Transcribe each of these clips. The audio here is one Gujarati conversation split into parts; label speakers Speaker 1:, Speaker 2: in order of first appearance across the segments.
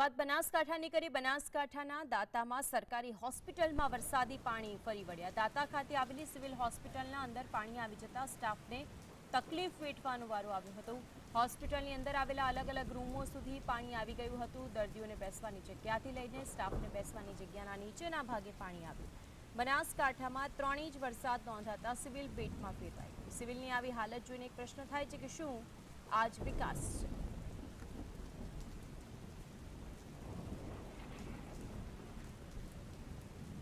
Speaker 1: વાત બનાસકાંઠાની કરી. બનાસકાંઠાના દાતામાં સરકારી હોસ્પિટલમાં વરસાદી પાણી ફરી વળ્યા. દાતા ખાતે આવેલી સિવિલ હોસ્પિટલના અંદર પાણી આવી જતા સ્ટાફને તકલીફ વેઠવાનો વારો આવ્યો હતો. હોસ્પિટલની અંદર આવેલા અલગ અલગ રૂમો સુધી પાણી આવી ગયું હતું. દર્દીઓને બેસવાની જગ્યાથી લઈને સ્ટાફને બેસવાની જગ્યાના નીચેના ભાગે પાણી આવ્યું. બનાસકાંઠામાં ત્રણ ઇંચ વરસાદ નોંધાતા સિવિલ બેટમાં ફેરવાયું સિવિલની આવી હાલત જોઈને એક પ્રશ્ન થાય છે કે શું આજ વિકાસ છે?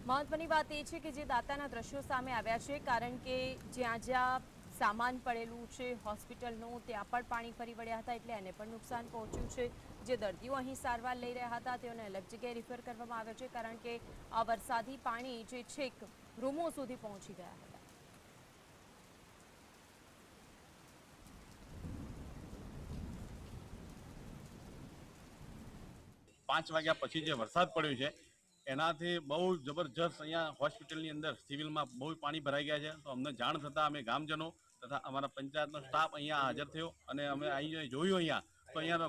Speaker 1: મહત્વની વાત એ છે કે જે દાતાના દ્રશ્યો સામે આવ્યા છે, કારણ કે જ્યાં જ્યાં સામાન પડેલું છે, હોસ્પિટલનું, ત્યાં પણ પાણી ફરી વળ્યા હતા એટલે એને પણ નુકસાન પહોંચ્યું છે. જે દર્દીઓ અહીં સારવાર લઈ રહ્યા હતા, તેઓને અલગ જગ્યાએ રિફર કરવામાં આવ્યા છે, કારણ કે આ વરસાદી પાણી જે છેક રૂમો સુધી પહોંચી ગયા હતા.
Speaker 2: પાંચ વાગ્યા પછી જે વરસાદ પડ્યો છે એનાથી બહુ જબરજસ્ત અહીંયા હોસ્પિટલની અંદર સિવિલમાં બહુ પાણી ભરાઈ ગયા છે. તો અમને જાણ થતાં અમે ગામજનો તથા અમારા પંચાયતનો સ્ટાફ અહીંયા હાજર થયો અને અમે અહીં જોયું અહીંયા, તો અહીંયા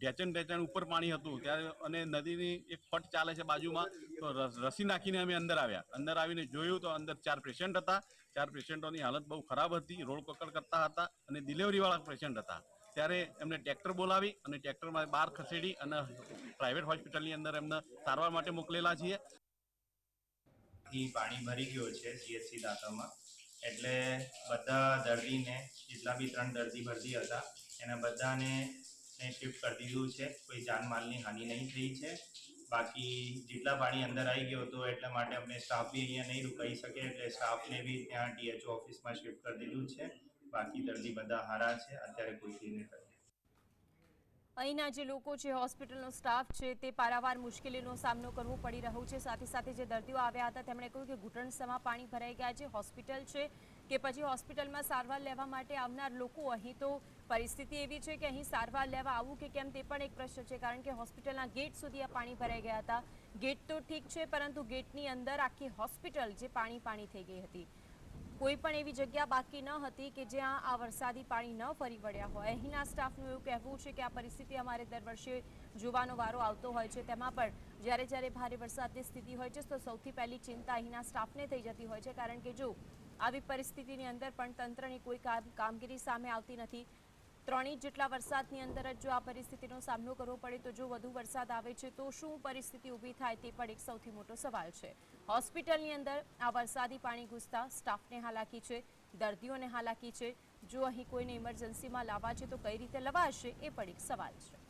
Speaker 2: ઢેચણ ઢેચણ ઉપર પાણી હતું. ત્યારે અને નદીની એક ફટ ચાલે છે બાજુમાં, તો રસ- નાખીને અમે અંદર આવ્યા. અંદર આવીને જોયું તો અંદર ચાર પેશન્ટ હતા. ચાર પેશન્ટોની હાલત બહુ ખરાબ હતી. રોડ કકડ કરતા હતા અને ડિલિવરીવાળા પેશન્ટ હતા. ત્યારે એમને ટ્રેક્ટર બોલાવી અને ટ્રેક્ટરમાં બહાર ખસેડી અને પ્રાઇવેટ હોસ્પિટલની અંદર એમને સારવાર માટે મોકલેલા છીએ.
Speaker 3: પાણી ભરી ગયો છે જીએસસી દાંતામાં. એટલે બધા દર્દીને, જેટલા બી ત્રણ દર્દી ભરતી હતા, એના બધાને શિફ્ટ કરી દીધું છે. કોઈ જાનમાલની હાનિ નહીં થઈ છે. બાકી જેટલા પાણી અંદર આવી ગયો હતો, એટલા માટે અમને સ્ટાફ બી અહીંયા નહીં રોકાઈ શકે. એટલે સ્ટાફને બી ત્યાં ડીએચઓ ઓફિસમાં શિફ્ટ કરી દીધું છે. બાકી દર્દી બધા હારા છે. અત્યારે કોઈ કરે
Speaker 1: અહીંના જે લોકો છે, હોસ્પિટલનો સ્ટાફ છે, તે પારાવાર મુશ્કેલીનો સામનો કરવો પડી રહ્યો છે. સાથે સાથે જે દર્દીઓ આવ્યા હતા, તેમણે કહ્યું કે ઘૂંટણસમાં પાણી ભરાઈ ગયા છે, હોસ્પિટલ છે કે પછી હોસ્પિટલમાં સારવાર લેવા માટે આવનાર લોકો અહીં તો પરિસ્થિતિ એવી છે કે અહીં સારવાર લેવા આવવું કે કેમ તે પણ એક પ્રશ્ન છે, કારણ કે હોસ્પિટલના ગેટ સુધી આ પાણી ભરાઈ ગયા હતા. ગેટ તો ઠીક છે, પરંતુ ગેટની અંદર આખી હોસ્પિટલ જે પાણી પાણી થઈ ગઈ હતી. કોઈ પણ એવી જગ્યા બાકી ન હતી કે જ્યાં આ વરસાદી પાણી ન ફરી વળ્યા હોય. અહીંના સ્ટાફનું એવું કહેવું છે કે આ પરિસ્થિતિ અમારે દર વર્ષે જોવાનો વારો આવતો હોય છે. તેમાં પણ જ્યારે જ્યારે ભારે વરસાદની સ્થિતિ હોય છે, તો સૌથી પહેલી ચિંતા અહીંના સ્ટાફને થઈ જતી હોય છે. કારણ કે જો આવી પરિસ્થિતિની અંદર પણ તંત્રની કોઈ કામ કામગીરી સામે આવતી નથી ત્રણ ઇંચ જેટલા વરસાદની અંદર જ જો આ પરિસ્થિતિનો સામનો કરવો પડે તો જો વધુ વરસાદ આવે છે, તો શું પરિસ્થિતિ ઊભી થાય તે પણ એક સૌથી મોટો સવાલ છે. હોસ્પિટલની અંદર આ વરસાદી પાણી ઘૂસતા સ્ટાફને હાલાકી છે, દર્દીઓને હાલાકી છે. જો અહીં કોઈને ઇમરજન્સીમાં લાવવા છે તો કઈ રીતે લવાશે એ પણ એક સવાલ છે.